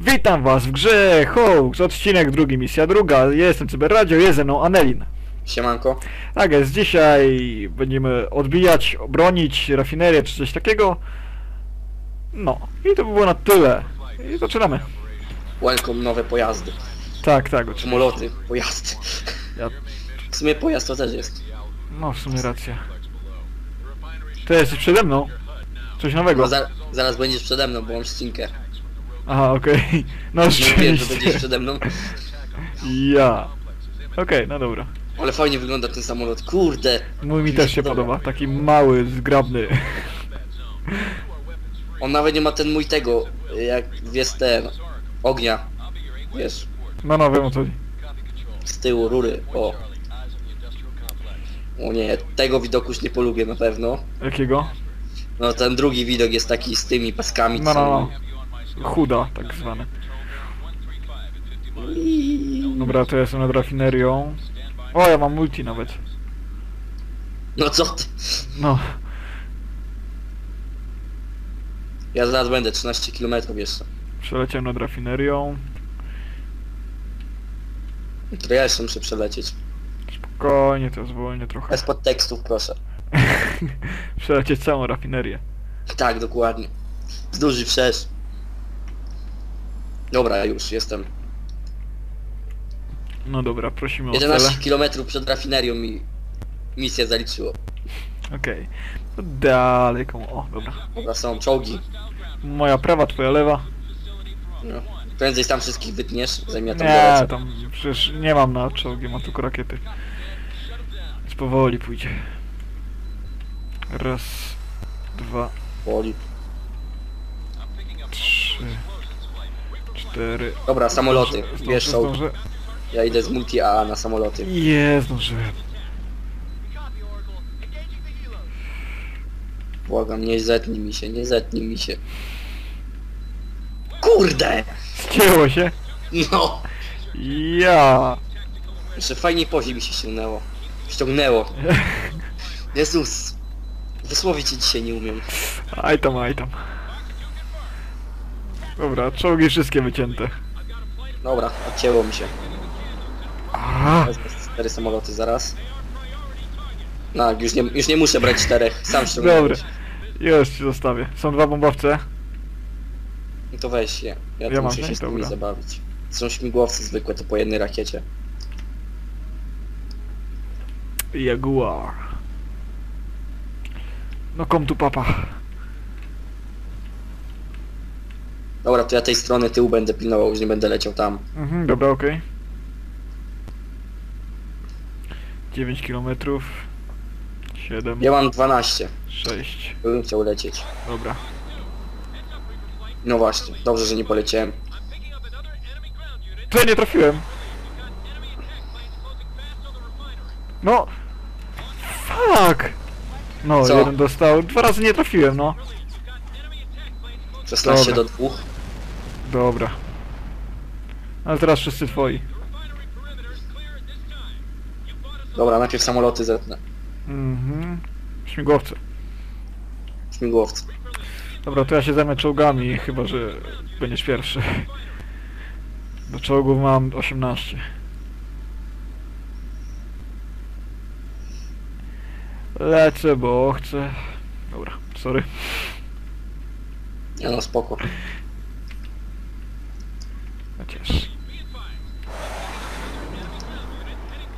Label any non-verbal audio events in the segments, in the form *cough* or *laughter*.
Witam was w grze Hoax, odcinek drugi, misja druga. Jestem Cyberradio, jest ze mną Anelin. Siemanko. Tak jest, dzisiaj będziemy odbijać, bronić rafinerię czy coś takiego. No, i to by było na tyle. I zaczynamy. Welcome nowe pojazdy. Tak, tak, oczywiście. Samoloty, pojazdy. Ja, W sumie pojazd to też jest. no, w sumie racja. Ty jesteś przede mną? Coś nowego? No, za, zaraz będziesz przede mną, bo mam ścinkę. Aha, okej. *laughs* No Nie wiem, że będziesz rzeczywiście. przede mną. Ja. Okej, no dobra. Ale fajnie wygląda ten samolot. Kurde. Mój mi też się podoba. Taki mały, zgrabny. On nawet nie ma ten mój tego, jak jest ten ognia. Wiesz, No, no, wiem o co chodzi. z tyłu rury. O. O nie, tego widoku już nie polubię na pewno. Jakiego? No ten drugi widok jest taki z tymi paskami. No, co no, są- no. Chuda, tak zwane. Dobra, to ja jestem nad rafinerią. O, ja mam multi nawet. No co ty? No, Ja zaraz będę 13 km jeszcze. przeleciałem nad rafinerią. To ja jeszcze muszę przelecieć. Spokojnie, to zwolnię trochę. Bez podtekstów proszę. *laughs* Przelecieć całą rafinerię. Tak, dokładnie. Zduży wszerz. Dobra, już jestem. No dobra, prosimy o 11 cele. km przed rafinerią mi misję zaliczyło. Okej. Komu... O, dobra. Dobra, są czołgi. Moja prawa, twoja lewa. No. Prędzej tam wszystkich wytniesz, ja tam Nie, tam przecież nie mam na czołgi, mam tylko rakiety. Więc powoli pójdzie. Raz, dwa, Woli. trzy, Dobra, samoloty. Zdążę, Wiesz, zdążę. Ja idę z multi AA na samoloty. Jest, zdążyłem. Błagam, nie zetnij mi się, nie zetnij mi się. Kurde! Ścięło się. No! Ja. Jeszcze fajniej pozi mi się ściągnęło. Ściągnęło. *laughs* Jezus! Wysłowić się dzisiaj nie umiem. Aj tam, aj tam. Dobra, czołgi wszystkie wycięte. Dobra, odcięło mi się. A, Wezmę cztery samoloty zaraz. No, już nie, już nie muszę brać czterech, sam ściągnąłem. dobra. Już ci zostawię. Są dwa bombowce. No to weź je. Ja, Ja tu mam muszę się z nimi dobra. zabawić. Są śmigłowce zwykłe, to po jednej rakiecie. Jaguar. No kom tu papa. Dobra, to ja tej strony tyłu będę pilnował, już nie będę leciał tam. Mhm, dobra, okej. 9 kilometrów. 7, Ja mam 12, 6. bym chciał lecieć. Dobra. No właśnie, dobrze, że nie poleciałem. To ja nie trafiłem. No. Fuck. No, Co? jeden dostał. Dwa razy nie trafiłem, no. 16 Dobra. do 2. Dobra. Ale teraz wszyscy twoi. Dobra, najpierw samoloty zetnę. Mhm. Śmigłowce. Śmigłowce. Dobra, to ja się zajmę czołgami, chyba że będziesz pierwszy. Do czołgów mam 18. Lecę, bo chcę. Dobra, sorry. Ja no spoko.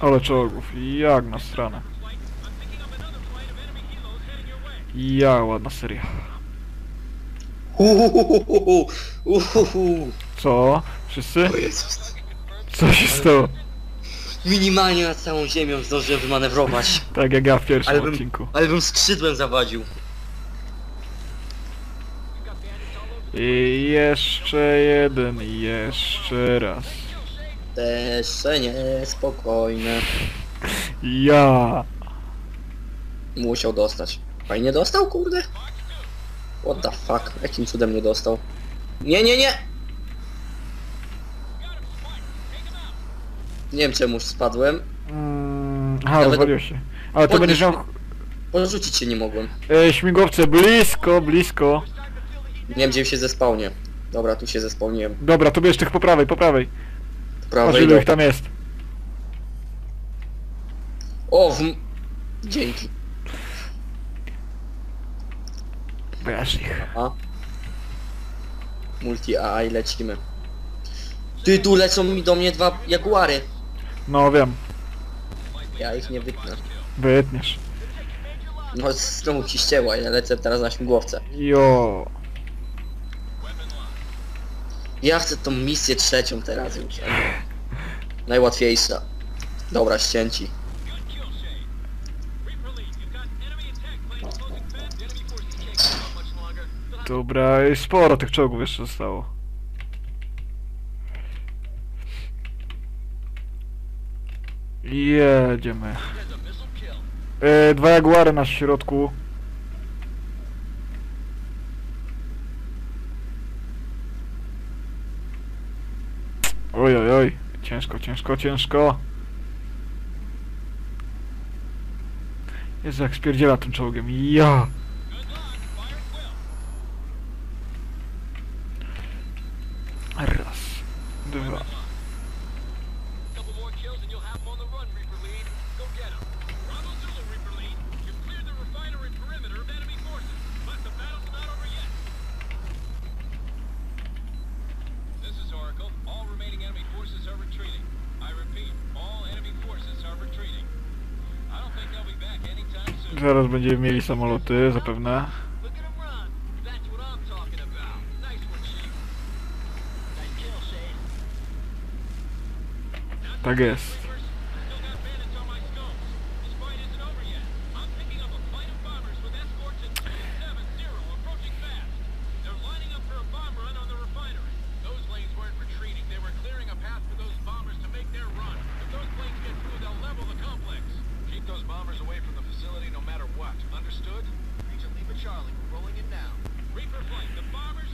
Ale czołgów, jak na stronę. Ja, ładna seria. Uhuhuhuhu, uhuhu. Co? Wszyscy? O Jezus. Co się stało? Minimalnie nad całą ziemią zdążyłem wymanewrować. Tak jak ja w pierwszym Ale bym, odcinku. ale bym skrzydłem zawadził. I jeszcze jeden, i jeszcze raz. Jeszcze nie, spokojne. Ja. Musiał dostać. Fajnie dostał, kurde? What the fuck? Jakim cudem nie dostał? Nie, nie, nie! Nie wiem czemu spadłem. Mm, aha, Nawet- rozwaliło się. Ale to Podnieś- będziesz miał... Porzucić się nie mogłem. E, śmigłowce blisko, blisko. Nie wiem gdzie się zespałnie. Dobra, tu się zespełniłem. Dobra, to bierz tych po prawej, po prawej. Po Patrz prawej ilu do... ich tam jest. O, w... Dzięki. Bierz ich. A. Multi A i lecimy. Ty, tu lecą mi do mnie dwa jaguary. No wiem, Ja ich nie wytnę. wytniesz. No znowu ci ścięła, ja lecę teraz na śmigłowce. Jo. Ja chcę tą misję trzecią teraz już. Najłatwiejsza. Dobra, ścięci. Dobra, i sporo tych czołgów jeszcze zostało. Jedziemy. E, dwa jaguary na środku. Oj, oj, oj. Ciężko, ciężko, ciężko. Jezu, jak spierdziela tym czołgiem. Ja! Raz, dwa. Zaraz będziemy mieli samoloty, zapewne. Look at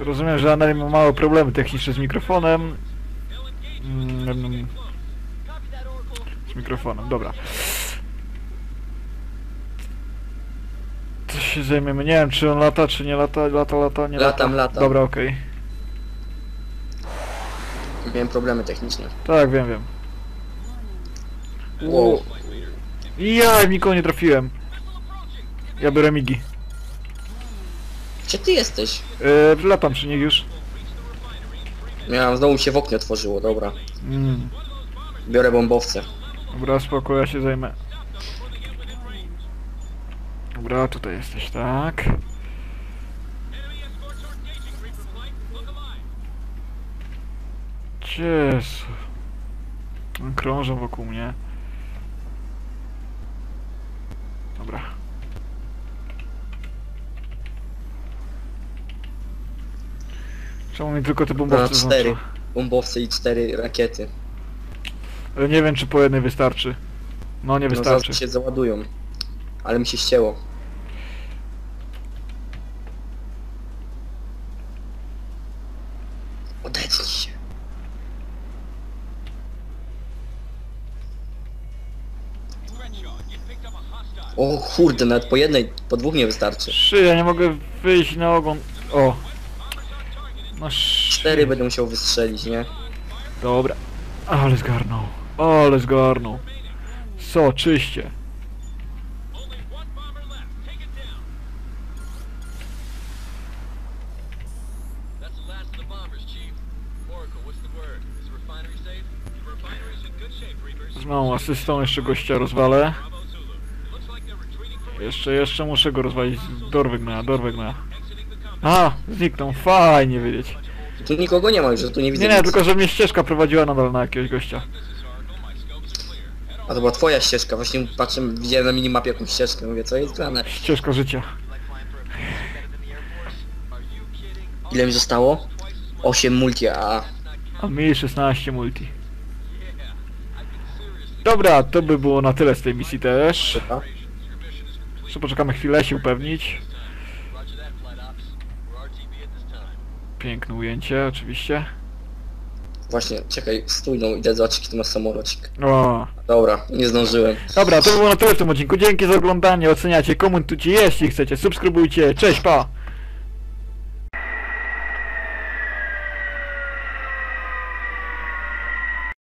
Rozumiem, że Anali ma małe problemy techniczne z mikrofonem. Mm, z mikrofonem, dobra. Co się zajmiemy? Nie wiem, czy on lata, czy nie lata, lata, lata, nie lata. Latam, latam. Dobra, okej. Miałem problemy techniczne. Tak, wiem, wiem. Wow. Ja nikogo nie trafiłem. Ja biorę migi. Gdzie ty jesteś? Yy, latam przy nich już. Miałem, znowu się w oknie otworzyło, dobra. Mm, Biorę bombowce. dobra, spoko, ja się zajmę. Dobra, tutaj jesteś, tak. Jezu. Krążą wokół mnie. Dobra. Czemu mi tylko te Na bombowce cztery. znaczą? Bombowce i cztery rakiety. Ale nie wiem, czy po jednej wystarczy. No, nie No wystarczy. zaraz się załadują. Ale mi się ścięło. Się. O kurde, nawet po jednej, po dwóch nie wystarczy. Trzy, ja nie mogę wyjść na ogon. O. No Cztery będę musiał wystrzelić, nie? Dobra. Ale zgarnął. Ale zgarnął. Co, czyście. Z małą asystą jeszcze gościa rozwalę. Jeszcze, jeszcze muszę go rozwalić. Dorwę gnoja, A, zniknął. Fajnie wiedzieć. Tu nikogo nie ma już, że tu nie widzę Nie, nie, nic. tylko że mnie ścieżka prowadziła nadal na jakiegoś gościa. A to była twoja ścieżka, właśnie patrzę, widziałem na minimapie jakąś ścieżkę, mówię, co jest grane? Ścieżka życia. Ile mi zostało? 8 multi, a A mi 16 multi. Dobra, to by było na tyle z tej misji też. Jeszcze poczekamy chwilę, się upewnić. Piękne ujęcie, oczywiście. Właśnie, czekaj, stój no, idę zobaczyć, jaki tu ma samolocik. O. Dobra, nie zdążyłem. Dobra, to było na tyle w tym odcinku. Dzięki za oglądanie, oceniacie, komentujcie, jeśli chcecie, subskrybujcie. Cześć, pa!